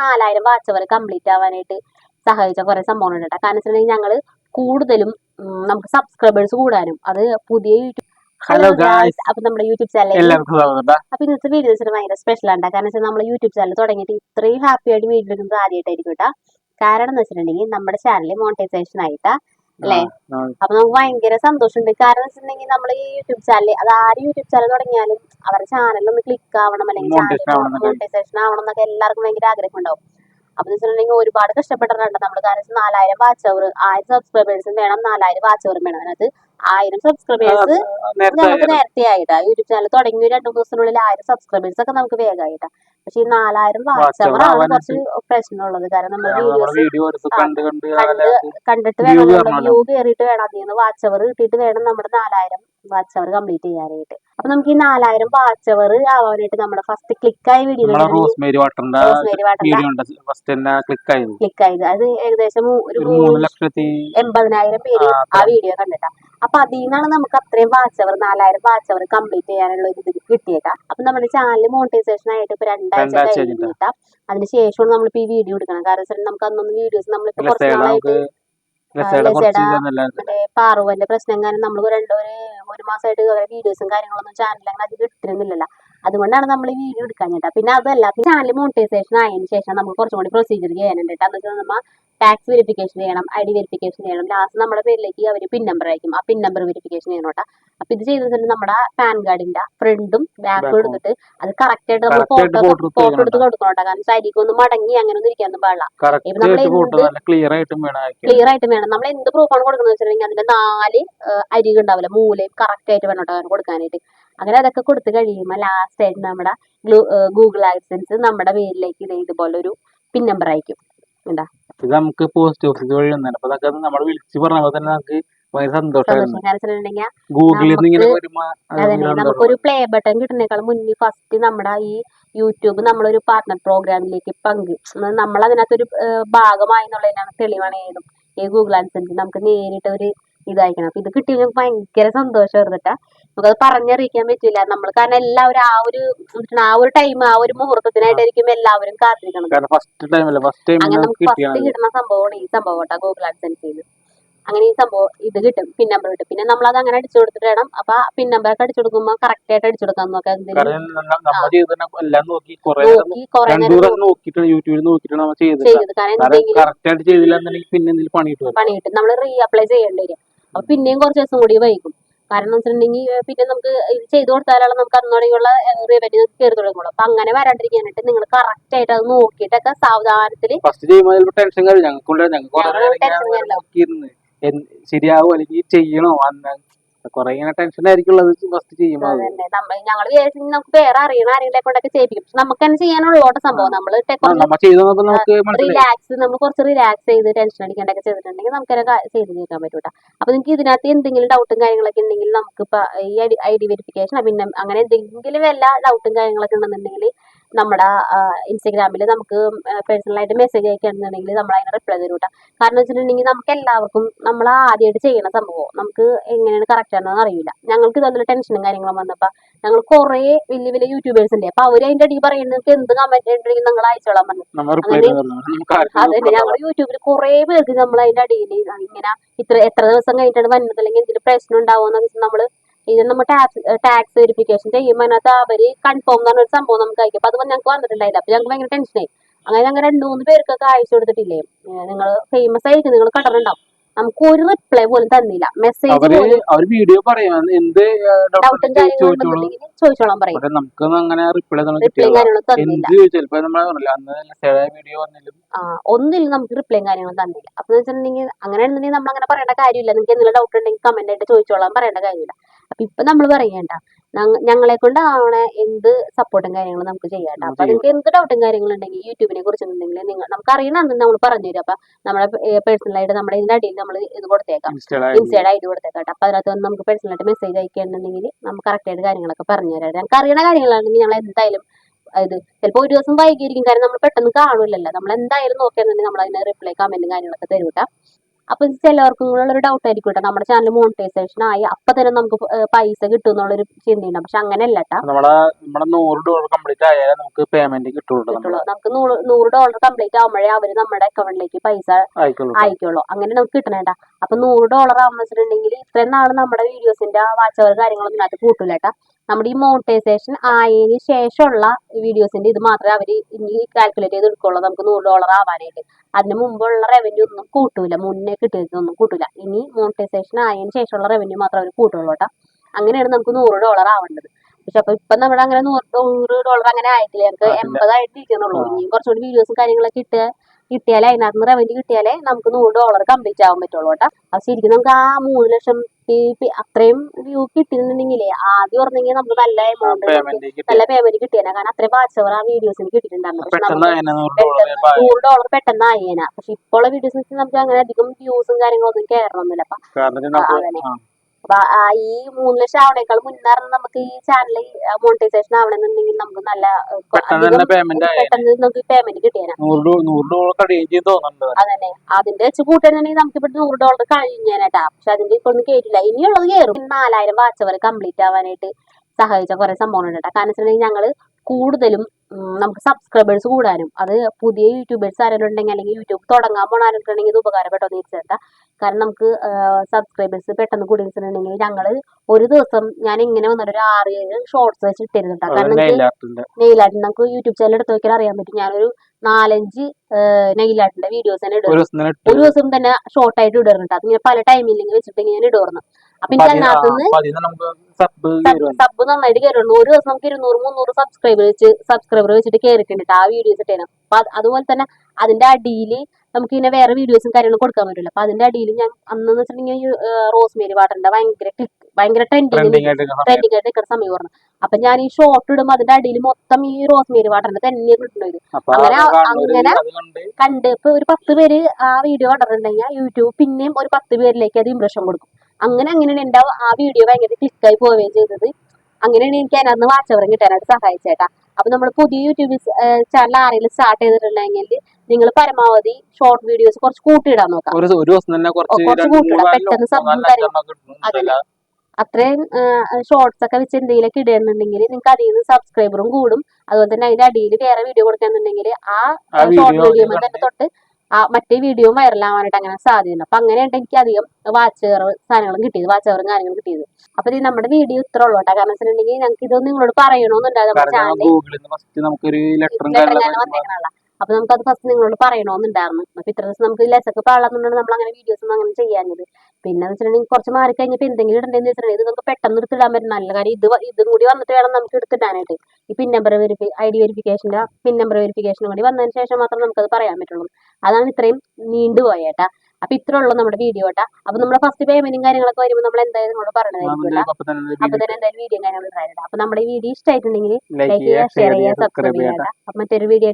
നാലായിരം വാച്ച് അവർ കംപ്ലീറ്റ് ആവാനായിട്ട് സഹായിച്ച കുറെ സംഭവങ്ങളുണ്ട് കേട്ടോ കാരണം വെച്ചിട്ടുണ്ടെങ്കിൽ ഞങ്ങൾ കൂടുതലും നമുക്ക് സബ്സ്ക്രൈബേഴ്സ് കൂടാനും അത് പുതിയ യൂട്യൂബ് ഹലോ ഗായ്സ് അപ്പൊ നമ്മുടെ യൂട്യൂബ് ചാനൽ അപ്പൊ ഇന്നത്തെ വീഡിയോ വെച്ചിട്ട് ഭയങ്കര സ്പെഷ്യൽ ആണ് കാരണം വെച്ചാൽ നമ്മൾ യൂട്യൂബ് ചാനൽ തുടങ്ങിയിട്ട് ഇത്രയും ഹാപ്പി ആയിട്ട് വീഡിയോ എടുക്കുന്നത് ആദ്യമായിട്ടായിരിക്കും കേട്ടോ കാരണം എന്ന് വെച്ചിട്ടുണ്ടെങ്കിൽ നമ്മുടെ ചാനൽ മോണിറ്റൈസേഷൻ ആയിട്ടാ. അല്ലേ? അപ്പൊ നമുക്ക് ഭയങ്കര സന്തോഷമുണ്ട്. കാരണം വെച്ചിട്ടുണ്ടെങ്കിൽ നമ്മൾ ഈ യൂട്യൂബ് ചാനൽ അത് ആര് യൂട്യൂബ് ചാനൽ തുടങ്ങിയാലും അവരുടെ ചാനലിൽ ഒന്ന് ക്ലിക്ക് ആവണം അല്ലെങ്കിൽ ചാനൽ മോണിറ്റൈസേഷൻ ആവണം എന്നൊക്കെ. എല്ലാവർക്കും ഭയങ്കര ആഗ്രഹം ഉണ്ടാവും അപ്പൊ വെച്ചിട്ടുണ്ടെങ്കിൽ ഒരുപാട് കഷ്ടപ്പെട്ടിട്ടുണ്ട് നമ്മൾ കാരണം നാലായിരം വാച്ച് അവർ ആയിരം സബ്സ്ക്രൈബേഴ്സും വേണം നാലായിരം വാച്ച് അവറും വേണം. അതിനകത്ത് ആയിരം സബ്സ്ക്രൈബേഴ്സ് നമുക്ക് നേരത്തെ ആയിട്ടാ യൂട്യൂബ് ചാനൽ തുടങ്ങി ഒരു രണ്ടു ദിവസത്തിനുള്ളിൽ ആയിരം സബ്സ്ക്രൈബേഴ്സ് ഒക്കെ നമുക്ക് വേഗമായിട്ടാ. പക്ഷെ ഈ നാലായിരം വാച്ച് ആണ് കുറച്ച് പ്രശ്നമുള്ളത്. കാരണം നമ്മൾ നമ്മുടെ വീഡിയോസ് വീഡിയോ കണ്ട് കണ്ട് കണ്ട് കണ്ടിട്ട് വേണം വ്യൂ കയറിയിട്ട് വേണം. അതിൽ നിന്ന് വാച്ച് അവർ കിട്ടിയിട്ട് വേണം നമ്മുടെ നാലായിരം വാച്ച് അവർ കംപ്ലീറ്റ് ചെയ്യാനായിട്ട്. അപ്പൊ നമുക്ക് ഈ നാലായിരം വാച്ച് അവർ ആവാനായിട്ട് നമ്മുടെ ഫസ്റ്റ് ക്ലിക്കായ വീഡിയോ നമ്മളെ റോസ്മേരി വാട്ടറിന്റെ വീഡിയോ ക്ലിക്ക് ആയത്. ക്ലിക്ക് ആയത്. അത് ഏകദേശം ഒരു എൺപതിനായിരം പേര് ആ, വീഡിയോ കണ്ടിട്ടാ. അപ്പൊ അതിൽ നിന്നാണ് നമുക്ക് അത്രയും വാച്ച് അവർ നാലായിരം വാച്ച് അവർ കംപ്ലീറ്റ് ചെയ്യാനുള്ള ഒരു ഇത് കിട്ടിയേക്കാം. അപ്പൊ നമ്മുടെ ചാനൽ മോണിറ്റൈസേഷൻ ആയിട്ട് ഇപ്പൊ രണ്ടാഴ്ച കഴിഞ്ഞിട്ടാ അതിനുശേഷമാണ് നമ്മളിപ്പോ ഈ വീഡിയോ എടുക്കണം. കാരണം നമുക്ക് അന്നൊന്നും വീഡിയോസ് നമ്മളിപ്പോ കുറച്ച് നാളായിട്ട് മറ്റേ പാറുവന്റെ പ്രശ്നം കാരണം നമ്മൾ രണ്ടു ഒരു ഒരു മാസമായിട്ട് വീഡിയോസും കാര്യങ്ങളൊന്നും ചാനലിൽ അങ്ങനെ അധികം ഇട്ടിരുന്നില്ലല്ലോ. അതുകൊണ്ടാണ് നമ്മൾ ഈ വീഡിയോ എടുക്കാൻ കേട്ടോ. പിന്നെ അതല്ല പിന്നെ ചാനൽ മോണിറ്റൈസേഷൻ ആയതിന് ശേഷം നമുക്ക് കുറച്ചും കൂടി പ്രൊസീജിയർ ചെയ്യാനുണ്ട് കേട്ടോ. എന്ന് വെച്ചാൽ നമ്മൾ ടാക്സ് വെരിഫിക്കേഷൻ ചെയ്യണം ഐ ഡി വെരിഫിക്കേഷൻ ചെയ്യണം. ലാസ്റ്റ് നമ്മുടെ പേരിലേക്ക് അവർ പിൻ നമ്പർ അയക്കും. ആ പിൻ നമ്പർ വെരിഫിക്കേഷൻ ചെയ്യണം കേട്ടോ. അപ്പൊ ഇത് ചെയ്തിട്ട് നമ്മുടെ പാൻ കാർഡിന്റെ ഫ്രണ്ടും ബാക്കും എടുത്തിട്ട് അത് കറക്റ്റ് ആയിട്ട് നമ്മൾ ഫോട്ടോ എടുത്ത് ഫോട്ടോ എടുത്ത് കൊടുക്കണം കാരണം ശരിക്കും ഒന്ന് മടങ്ങി അങ്ങനെ ഒന്നും ഇരിക്കാൻ പാടില്ല. ക്ലിയർ ആയിട്ടും വേണം നമ്മൾ എന്ത് പ്രൂഫാണ് കൊടുക്കുന്നത് വെച്ചിട്ടുണ്ടെങ്കിൽ അതിന്റെ നാല് അരികൾ ഉണ്ടാവില്ല? മൂലയും കറക്റ്റ് ആയിട്ട് വേണം കേട്ടോ കൊടുക്കാനായിട്ട്. അങ്ങനെ അതൊക്കെ കൊടുത്തു കഴിയുമ്പോൾ ലാസ്റ്റ് ആയിട്ട് നമ്മുടെ ഗൂഗിൾ ആക്സൻസ് നമ്മുടെ പേരിലേക്ക് ഇത് ഇതുപോലെ ഒരു പിൻ നമ്പർ അയക്കും. എന്താ? ഇത് നമുക്ക് പോസ്റ്റ് ഓഫീസ് വഴി വന്നതാണ്. അപ്പൊ അതൊക്കെ നമ്മൾ വിളിച്ചു പറഞ്ഞപ്പോൾ തന്നെ നമുക്ക് സന്തോഷം വെച്ചിട്ടുണ്ടെങ്കിൽ ഗൂഗിളിൽ നിന്ന് ഇങ്ങനെ നമുക്കൊരു പ്ലേ ബട്ടൺ കിട്ടുന്നേക്കാൾ മുന്നേ ഫസ്റ്റ് നമ്മുടെ ഈ യൂട്യൂബ് നമ്മളൊരു പാർട്ണർ പ്രോഗ്രാമിലേക്ക് പങ്ക്. നമ്മൾ അതിനകത്തൊരു ഭാഗമായി എന്നുള്ളതിനാണ് തെളിവാണ് ഏതും. ഈ ഗൂഗിൾ അനുസരിച്ച് നമുക്ക് നേരിട്ട് ഒരു ഇതായിരിക്കണം. അപ്പൊ ഇത് കിട്ടിയ ഭയങ്കര സന്തോഷം എടുത്തിട്ടാ നമുക്കത് പറഞ്ഞറിയിക്കാൻ പറ്റില്ല നമ്മൾ കാരണം എല്ലാവരും ആ ഒരു ആ ഒരു ടൈം ആ ഒരു മുഹൂർത്തത്തിനായിട്ടായിരിക്കും എല്ലാവരും കാത്തിരിക്കണം അങ്ങനെ നമുക്ക് ഫസ്റ്റ് കിട്ടുന്ന സംഭവമാണ് ഈ സംഭവം കേട്ടോ ഗൂഗിൾ ആഡ്സൻസിൽ അങ്ങനെ ഈ സംഭവം ഇത് കിട്ടും പിൻ നമ്പർ കിട്ടും. പിന്നെ നമ്മൾ അത് അങ്ങനെ അടിച്ചു കൊടുത്തിട്ട് വേണം. അപ്പൊ പിൻ നമ്പർ ഒക്കെ അടിച്ചു കൊടുക്കുമ്പോൾ കറക്റ്റ് ആയിട്ട് അടിച്ചു കൊടുക്കാൻ നോക്കാം ചെയ്തത്. കാരണം പണി കിട്ടും. നമ്മൾ റീ അപ്ലൈ ചെയ്യേണ്ടി വരും. അപ്പൊ പിന്നെയും കുറച്ച് ദിവസം കൂടി വൈകും. കാരണം എന്ന് വെച്ചിട്ടുണ്ടെങ്കിൽ പിന്നെ നമുക്ക് ഇത് ചെയ്തു കൊടുത്താലാണ് നമുക്ക് അന്നോടെയുള്ള റവന്യൂ കയറി തുടങ്ങുള്ളൂ. അപ്പൊ അങ്ങനെ വരാണ്ടിരിക്കാനായിട്ട് നിങ്ങൾ കറക്റ്റ് ആയിട്ട് അത് നോക്കിയിട്ടൊക്കെ ചെയ്യുമ്പോൾ ചിലപ്പോൾ ടെൻഷൻ ശരിയാവോ അല്ലെങ്കിൽ ചെയ്യണോ അന്ന് കൊറേ ഇങ്ങനെ ടെൻഷൻ ആയിരിക്കും ഫസ്റ്റ് ചെയ്യുമ്പോൾ ഞങ്ങൾ വിചാരിച്ചു നമുക്ക് വേറെ അറിയണ ആരെങ്കിലും കൊണ്ടൊക്കെ ചെയ്യിപ്പിക്കും. പക്ഷെ നമുക്ക് തന്നെ ചെയ്യാനുള്ളോട്ട് സംഭവം. നമ്മൾ റിലാക്സ് നമ്മൾ കുറച്ച് റിലാക്സ് ചെയ്ത് ടെൻഷൻ അടിക്കാണ്ടൊക്കെ ചെയ്തിട്ടുണ്ടെങ്കിൽ നമുക്ക് ചെയ്ത് കേൾക്കാൻ പറ്റൂട്ടാ. അപ്പൊ നിങ്ങൾക്ക് ഇതിനകത്ത് എന്തെങ്കിലും ഡൗട്ടും കാര്യങ്ങളൊക്കെ ഉണ്ടെങ്കിൽ നമുക്ക് ഈ ഐ ഡി വെരിഫിക്കേഷൻ പിന്നെ അങ്ങനെ എന്തെങ്കിലും വല്ല ഡൗട്ടും കാര്യങ്ങളൊക്കെ ഉണ്ടെന്നുണ്ടെങ്കിൽ നമ്മുടെ ഇൻസ്റ്റഗ്രാമിൽ നമുക്ക് പേഴ്സണലായിട്ട് മെസ്സേജ് അയക്കുകയാണെന്നുണ്ടെങ്കിൽ നമ്മൾ അതിന് റിപ്ലൈ തരും കേട്ടോ കാരണം വെച്ചിട്ടുണ്ടെങ്കിൽ നമുക്ക് എല്ലാവർക്കും നമ്മൾ ആദ്യമായിട്ട് ചെയ്യണ സംഭവം. നമുക്ക് എങ്ങനെയാണ് കറക്റ്റ് ആണെന്ന് അറിയില്ല. ഞങ്ങൾക്ക് ഇതൊന്നും ടെൻഷനും കാര്യങ്ങളും വന്നപ്പോൾ ഞങ്ങൾ കുറേ വലിയ വലിയ യൂട്യൂബേഴ്സ് ഉണ്ട് അപ്പൊ അവർ അതിന്റെ അടിയിൽ പറയുന്നത് എന്ത് കമന്റ് ഉണ്ടെങ്കിൽ നിങ്ങൾ അയച്ചോളാൻ പറഞ്ഞു. നമ്മൾ അതെ ഞങ്ങൾ യൂട്യൂബിൽ കുറെ പേർക്ക് നമ്മൾ അതിന്റെ അടിയിൽ ഇങ്ങനെ ഇത്ര എത്ര ദിവസം കഴിഞ്ഞിട്ടാണ് വന്നത്? അല്ലെങ്കിൽ എന്തെങ്കിലും പ്രശ്നം ഉണ്ടാവുമെന്ന് നമ്മൾ ഇത് നമ്മൾ ടാക്സ് ടാക്സ് വെരിഫിക്കേഷൻ ചെയ്യുമ്പോൾ അതിനകത്ത് അവർ കൺഫേം എന്ന് പറഞ്ഞൊരു സംഭവം നമുക്ക് അയക്കും. അപ്പൊ അത് ഞങ്ങൾക്ക് വന്നിട്ടുണ്ടായില്ല. അപ്പൊ ഞങ്ങൾക്ക് ഭയങ്കര ടെൻഷനായി അങ്ങനെ ഞങ്ങൾ രണ്ടു മൂന്ന് പേർക്കൊക്കെ അയച്ചു കൊടുത്തിട്ടില്ലേ? നിങ്ങൾ ഫേമസ് ആയിരിക്കും നിങ്ങൾ കണ്ടിട്ടുണ്ടാവും നമുക്ക് ഒരു റിപ്ലൈ പോലും തന്നില്ല. മെസ്സേജ് വീഡിയോ പറയാം എന്ത് ഡൗട്ടും കാര്യങ്ങളും ഉണ്ടെന്നുണ്ടെങ്കിൽ ചോദിച്ചോളാൻ പറയും. നമുക്കൊന്നും അങ്ങനെ റിപ്ലൈ ഒന്നും കിട്ടിയില്ല കാര്യങ്ങളും തന്നില്ല. എന്ത് ചോദിച്ചാൽ ചിലപ്പോ നമ്മളെ പറഞ്ഞില്ല അന്ന് വീഡിയോ വന്നാലും ആ ഒന്നിലും നമുക്ക് റിപ്ലൈയും കാര്യങ്ങളും തന്നില്ല. അപ്പൊ വെച്ചിട്ടുണ്ടെങ്കിൽ അങ്ങനെ ഉണ്ടെങ്കിൽ നമ്മൾ അങ്ങനെ പറയേണ്ട കാര്യമില്ല. നിങ്ങൾക്ക് എന്തെങ്കിലും ഡൗട്ട് ഉണ്ടെങ്കിൽ കമന്റ് ആയിട്ട് ചോദിച്ചോളാം പറയേണ്ട കാര്യമില്ല. അപ്പൊ ഇപ്പൊ നമ്മൾ പറയണ്ട ഞങ്ങളെ ഞങ്ങളെ കൊണ്ടാവണ എന്ത് സപ്പോർട്ടും കാര്യങ്ങളും നമുക്ക് ചെയ്യണ്ട. അപ്പൊ നിങ്ങൾക്ക് എന്ത് ഡൗട്ടും കാര്യങ്ങളും ഉണ്ടെങ്കിൽ യൂട്യൂബിനെ കുറിച്ച് ഉണ്ടെങ്കിൽ നിങ്ങൾ നമുക്ക് അറിയണമെന്ന് നമ്മൾ പറഞ്ഞു തരും. അപ്പൊ നമ്മളെ പേഴ്സണൽ ആയിട്ട് നമ്മുടെ ഇതിന്റെ അടിയിൽ നമ്മൾ ഇത് കൊടുത്തേക്കാം. ഇൻസ്റ്റേഡ് ഇൻസ്റ്റയുടെ ഐ ഡി കൊടുത്തേക്കാം അപ്പൊ അതിനകത്ത് വന്ന് നമുക്ക് പേഴ്സണൽ ആയിട്ട് മെസ്സേജ് അയക്കുകയാണെന്നുണ്ടെങ്കിൽ നമുക്ക് കറക്റ്റ് ആയിട്ട് കാര്യങ്ങളൊക്കെ പറഞ്ഞു തരാം. ഞങ്ങൾക്ക് അറിയണ കാര്യങ്ങളാണെങ്കിൽ ഞങ്ങൾ എന്തായാലും ഇത് ചിലപ്പോൾ ഒരു ദിവസം വൈകിയിരിക്കും. കാരണം നമ്മൾ പെട്ടെന്ന് കാണൂലല്ലോ നമ്മൾ എന്തായാലും നോക്കിയാൽ നമ്മൾ അതിന് റിപ്ലൈ കമന്റും കാര്യങ്ങളൊക്കെ തരും ട്ടോ. അപ്പൊ ചിലവർക്കും കൂടെ ഉള്ളൊരു ഡൗട്ട് ആയിരിക്കും കേട്ടോ നമ്മുടെ ചാനൽ മോണിറ്റൈസേഷൻ ആയി അപ്പൊ തന്നെ നമുക്ക് പൈസ കിട്ടും എന്നുള്ളൊരു ചിന്തയുണ്ട്. പക്ഷെ അങ്ങനെയല്ല നമ്മളെ നൂറ് ഡോളർ കംപ്ലീറ്റ് ആയാലേ നമുക്ക് പേയ്മെന്റ് കിട്ടുള്ളൂ നമുക്ക് നൂറ് ഡോളർ കംപ്ലീറ്റ് ആവുമ്പോഴേ അവർ നമ്മുടെ അക്കൗണ്ടിലേക്ക് പൈസ അയക്കുള്ളൂ അങ്ങനെ നമുക്ക് കിട്ടണേട്ടാ അപ്പൊ നൂറ് ഡോളർ ആവുന്ന വെച്ചിട്ടുണ്ടെങ്കിൽ ഇത്രയും നാൾ നമ്മുടെ വീഡിയോസിന്റെ വാച്ചവർ കാര്യങ്ങളൊന്നും അതിനകത്ത് കൂട്ടില്ല കേട്ടാ നമ്മുടെ ഈ മോണിറ്റൈസേഷൻ ആയതിന് ശേഷമുള്ള വീഡിയോസിന്റെ ഇത് മാത്രമേ അവർ ഇനി കാൽക്കുലേറ്റ് ചെയ്ത് എടുക്കുള്ളൂ. നമുക്ക് നൂറ് ഡോളർ ആവാനായിട്ട്. അതിന് മുമ്പുള്ള റവന്യൂ ഒന്നും കൂട്ടൂല. മുന്നേ കിട്ടിയതൊന്നും കൂട്ടൂല. ഇനി മോണിറ്റൈസേഷൻ ആയതിന് ശേഷമുള്ള റവന്യൂ മാത്രം അവർ കൂട്ടുള്ളൂ കേട്ടോ. അങ്ങനെയാണ് നമുക്ക് നൂറ് ഡോളർ ആവേണ്ടത്. പക്ഷെ അപ്പൊ ഇപ്പൊ നമ്മുടെ അങ്ങനെ നൂറ് നൂറ് ഡോളർ അങ്ങനെ ആയിട്ടില്ല? ഞങ്ങൾക്ക് ആയിട്ടില്ല. എൺപതായിട്ട് ഇരിക്കുന്നുള്ളൂ. ഇനിയും കുറച്ചുകൂടി വീഡിയോസും കാര്യങ്ങളൊക്കെ ഇട്ട് കിട്ടിയാലേ അതിനകത്ത് നിന്ന് റവന്യൂ കിട്ടിയാലേ നമുക്ക് നൂറ് ഡോളർ കംപ്ലീറ്റ് ആവാൻ പറ്റുള്ളൂ കേട്ടോ. അപ്പൊ ശരിക്കും നമുക്ക് ആ മൂന്ന് ലക്ഷം ഈ അത്രയും വ്യൂ കിട്ടിയിട്ടുണ്ടെങ്കിലേ ആദ്യം പറഞ്ഞെങ്കിൽ നമുക്ക് നല്ല എമൗണ്ട് നല്ല പേയ്മെന്റ് കിട്ടിയേനെ. കാരണം അത്രയും വാച്ചവർ ആ വീഡിയോസിന് കിട്ടിയിട്ടുണ്ടായിരുന്നു. നൂറ് ഡോളർ പെട്ടെന്ന് ആയേന. പക്ഷെ ഇപ്പോഴുള്ള വീഡിയോസ് നമുക്ക് അങ്ങനെ അധികം വ്യൂസും കാര്യങ്ങളൊന്നും കയറണമെന്നില്ല അപ്പൊ അപ്പൊ ഈ മൂന്ന് ലക്ഷം ആവണേക്കാൾ മുന്നേ നമുക്ക് ഈ ചാനൽ മോണിറ്റൈസേഷൻ ആവണമെന്നുണ്ടെങ്കിൽ നമുക്ക് നല്ല പെട്ടെന്ന് നമുക്ക് പേയ്മെന്റ് തോന്നുന്നുണ്ട്. അതന്നെ. അതിന്റെ വെച്ച് കൂട്ടുകയാണെങ്കിൽ നമുക്ക് ഇവിടെ നൂറ് ഡോളർ കഴിഞ്ഞാനായിട്ടാ പക്ഷെ അതിന്റെ ഇപ്പൊ ഒന്നും കേട്ടില്ല ഇനിയുള്ളത് കയറും നാലായിരം വാച്ച് അവർ കംപ്ലീറ്റ് ആവാനായിട്ട് സഹായിച്ച കുറെ സംഭവങ്ങളുണ്ട് കേട്ടോ. കാരണം വെച്ചിട്ടുണ്ടെങ്കിൽ ഞങ്ങൾ കൂടുതലും നമുക്ക് സബ്സ്ക്രൈബേഴ്സ് കൂടാനും. അത് പുതിയ യൂട്യൂബേഴ്സ് ആരെങ്കിലും ഉണ്ടെങ്കിൽ അല്ലെങ്കിൽ യൂട്യൂബ് തുടങ്ങാൻ ഉണ്ടെങ്കിൽ ഇത് ഉപകാരപ്പെട്ടോ എന്ന് ചോദിച്ചാൽ കാരണം നമുക്ക് സബ്സ്ക്രൈബേഴ്സ് പെട്ടെന്ന് കൂടി വെച്ചിട്ടുണ്ടെങ്കിൽ ഞങ്ങൾ ഒരു ദിവസം ഞാൻ ഇങ്ങനെ വന്നിട്ട് ഒരു ആറ് ഏഴ് ഷോർട്സ് വെച്ച് ഇട്ടിരുന്നുണ്ട് കാരണം ആർട്ടിന്റെ നമുക്ക് യൂട്യൂബ് ചാനൽ എടുത്ത് നോക്കിയാൽ അറിയാൻ പറ്റും. ഞാനൊരു നാലഞ്ച് നെയിലാട്ടിന്റെ വീഡിയോസ് തന്നെ ഇടും ഒരു ദിവസം തന്നെ ഷോർട്ട് ആയിട്ട് ഇടുന്നുണ്ട് അതിങ്ങനെ പല ടൈമില്ലെങ്കിൽ വെച്ചിട്ട് ഞാൻ ഇടുന്നു അപ്പൊ എനിക്ക് സബ് നന്നായിട്ട് കയറുള്ളൂ ഒരു ദിവസം നമുക്ക് ഇരുന്നൂറ് മുന്നൂറ് സബ്സ്ക്രൈബർ വെച്ച് സബ്സ്ക്രൈബർ വെച്ചിട്ട് കയറിയിട്ടുണ്ട് ആ വീഡിയോസ് ഇട്ടേനും. അപ്പൊ അതുപോലെ തന്നെ അതിന്റെ അടിയിൽ നമുക്ക് ഇങ്ങനെ വേറെ വീഡിയോസും കാര്യങ്ങളും കൊടുക്കാൻ പറ്റില്ല അപ്പൊ അതിന്റെ അടിയിൽ ഞാൻ അന്ന് വെച്ചിട്ടുണ്ടെങ്കിൽ റോസ്മേരി വാട്ടറിന്റെ ഭയങ്കര ഭയങ്കര ട്രെൻഡിങ് ട്രെൻഡിങ് ആയിട്ട് നിൽക്കുന്ന സമയം. പറഞ്ഞു അപ്പൊ ഞാൻ ഈ ഷോർട്ട് ഇടുമ്പോൾ അതിന്റെ അടിയിൽ മൊത്തം ഈ റോസ്മേരി വാട്ടറിന്റെ തന്നെ അപ്പൊ അങ്ങനെ അങ്ങനെ കണ്ട് കണ്ട് ഇപ്പൊ ഒരു പത്ത് പേര് ആ വീഡിയോ കണ്ടിട്ടുണ്ടെങ്കിൽ യൂട്യൂബ് പിന്നെയും ഒരു പത്ത് പേരിലേക്ക് അത് ഇംപ്രഷൻ കൊടുക്കും. അങ്ങനെ അങ്ങനെയാണ് എന്റെ ആ വീഡിയോ ഭയങ്കര ക്ലിക്കായി പോവുകയും ചെയ്തത്. അങ്ങനെയാണ് എനിക്ക് അതിനകത്ത് വാച്ചവരം കിട്ടാനായിട്ട് സഹായിച്ചേട്ടാ അപ്പൊ നമ്മൾ പുതിയ യൂട്യൂബ് ചാനൽ ആരെങ്കിലും സ്റ്റാർട്ട് ചെയ്തിട്ടുണ്ടെങ്കിൽ നിങ്ങൾ പരമാവധി ഷോർട്ട് വീഡിയോസ് കുറച്ച് കൂട്ടിയിടാൻ നോക്കാം. കുറച്ച് കൂട്ടിയിടാം. പെട്ടെന്ന് അത്രയും ഷോർട്സ് ഒക്കെ വെച്ച് എന്തെങ്കിലുമൊക്കെ ഇടുന്നുണ്ടെങ്കിൽ നിങ്ങൾക്ക് അതിൽ നിന്ന് സബ്സ്ക്രൈബറും കൂടും. അതുപോലെ തന്നെ അതിന്റെ അടിയിൽ വേറെ വീഡിയോ കൊടുക്കാന്നുണ്ടെങ്കിൽ ആ ഷോർട്ട് വീഡിയോ തൊട്ട് ആ മറ്റേ വീഡിയോ വൈറലാവാനായിട്ട് അങ്ങനെ സാധ്യതയുണ്ട്. അപ്പൊ അങ്ങനെയുണ്ട് എനിക്ക് അധികം വാച്ച് സാധനങ്ങളും കിട്ടിയത് വാച്ച് അവറും കാര്യങ്ങളും കിട്ടിയത്. അപ്പൊ ഇത് നമ്മുടെ വീഡിയോ ഇത്ര ഉള്ളൂ കേട്ടോ. കാരണം വെച്ചിട്ടുണ്ടെങ്കിൽ ഞങ്ങൾക്ക് ഇതൊന്നും നിങ്ങളോട് പറയണമെന്നുണ്ടായിരുന്നു നമ്മുടെ ചാനൽ വന്നേക്കണല്ല അപ്പൊ നമുക്ക് അത് ഫസ്റ്റ് നിങ്ങളോട് പറയണമെന്നുണ്ടായിരുന്നു അപ്പൊ ഇത്ര ദിവസം നമുക്ക് ലെസൊക്കെ പാളാന്നുണ്ടെങ്കിൽ നമ്മൾ അങ്ങനെ വീഡിയോസ് ഒന്നും അങ്ങനെ ചെയ്യാഞ്ഞത്. പിന്നെ വെച്ചിട്ടുണ്ടെങ്കിൽ കുറച്ച് മാറി കഴിഞ്ഞപ്പോൾ എന്തെങ്കിലും ഇടണ്ടെന്ന് വെച്ചിട്ടുണ്ടെങ്കിൽ ഇത് നമുക്ക് പെട്ടെന്ന് എടുത്തിടാൻ പറ്റും. നല്ല കാര്യം ഇത് ഇതും കൂടി വന്നിട്ട് വേണം നമുക്ക് എടുത്തിടാനായിട്ട്. ഈ pin number verify I D വെരിഫിക്കേഷന്റെ pin number വെരിഫിക്കേഷനും കൂടി വന്നതിന് ശേഷം മാത്രം നമുക്കത് പറയാൻ പറ്റുള്ളൂ. അതാണ് ഇത്രയും നീണ്ടുപോയേട്ടാ അപ്പൊ ഇത്ര ഉള്ളൂ നമ്മുടെ വീഡിയോ കേട്ടാ. അപ്പൊ നമ്മുടെ ഫസ്റ്റ് പേയ്മെന്റും കാര്യങ്ങളൊക്കെ വരുമ്പോൾ നമ്മൾ എന്തായാലും നിങ്ങളോട് പറഞ്ഞതായിരിക്കും. അപ്പൊ തന്നെ എന്തായാലും വീഡിയോ കാര്യങ്ങൾ ഇടാനായിട്ട് അപ്പൊ നമ്മുടെ ഈ വീഡിയോ ഇഷ്ടമായിട്ടുണ്ടെങ്കിൽ ലൈക്ക് ചെയ്യുക ഷെയർ ചെയ്യുക സബ്സ്ക്രൈബ് ചെയ്യുക അപ്പൊ മറ്റൊരു വീഡിയോ